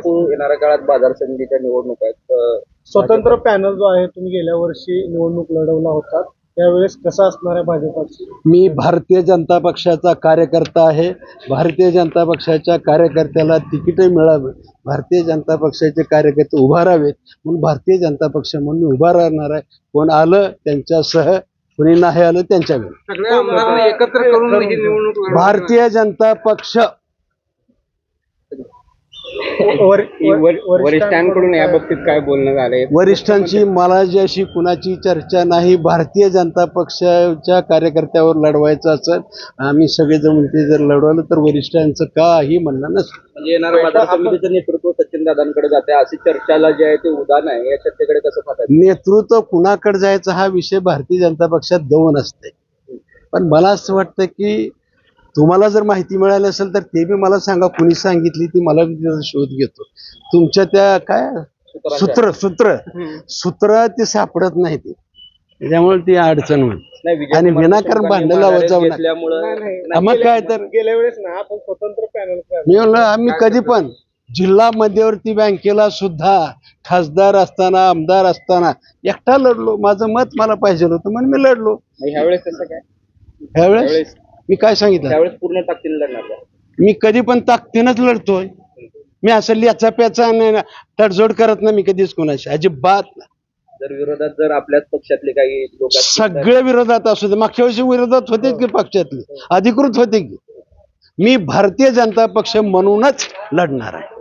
परंतु येणाऱ्या काळात बाजार समितीच्या निवडणुका आहेत स्वतंत्र पॅनल जो आहे तुम्ही गेल्या वर्षी निवडणूक लढवला होता. त्यावेळेस कसा असणार आहे भाजपाची? मी भारतीय जनता पक्षाचा कार्यकर्ता आहे. भारतीय जनता पक्षाच्या कार्यकर्त्याला तिकीटही मिळावं. भारतीय जनता पक्षाचे कार्यकर्ते उभा राहावेत. म्हणून भारतीय जनता पक्ष म्हणून मी उभा राहणार आहे. कोण आलं त्यांच्यासह कोणी नाही आलं त्यांच्या एकत्र करून ही. भारतीय जनता पक्ष वर- वर- वरिष्ठांकडून या बाबतीत काय बोलणं झालंय? वरिष्ठांची मला जी अशी कुणाची चर्चा नाही भारतीय जनता पक्षाच्या कार्यकर्त्यावर लढवायचं असेल आम्ही सगळेजण ते जर लढवलं तर वरिष्ठांचं काही म्हणणं नसतं. म्हणजे येणारं बाजार समितीचं नेतृत्व सचिन दादांकडे जाते अशी चर्चाला जे आहे ते उदाहरण आहे या चर्चेकडे कसं पाहतात नेतृत्व कुणाकडे जायचं हा विषय भारतीय जनता पक्षात गौण असते. पण मला असं वाटतं की तुम्हाला जर माहिती मिळाली असेल तर ते बी मला सांगा. कुणी सांगितली ती मला बी त्याचा शोध घेतो. तुमच्या त्या काय? सूत्र सूत्र. सूत्र ते सापडत नाही ते. त्याच्यामुळे ती अडचण होईल. आणि विनाकारण भांडण. घेतल्यामुळं मग काय तर गेल्या वेळेस ना आपण स्वतंत्र पॅनल मी म्हणलं आम्ही कधी पण जिल्हा मध्यवर्ती बँकेला सुद्धा खासदार असताना आमदार असताना एकटा लढलो. माझं मत मला पाहिजे होतं म्हणून मी लढलो. ह्यावेळेस काय? त्यावेळेस मी काय सांगितलं? त्यावेळेस पूर्ण ताकदीने लढणार का? मी कधी पण ताकदीनच लढतोय. मी असं लिहाचा प्याचा तडजोड करत नाही मी कधीच कोणाशी. अजिबात नाही. जर विरोधात जर आपल्याच पक्षातले काही लोक असतील तर- सगळे विरोधात असू दे. मागच्या वर्षी विरोधात होते की पक्षातले? अधिकृत होते की? मी भारतीय जनता पक्ष म्हणूनच लढणार आहे.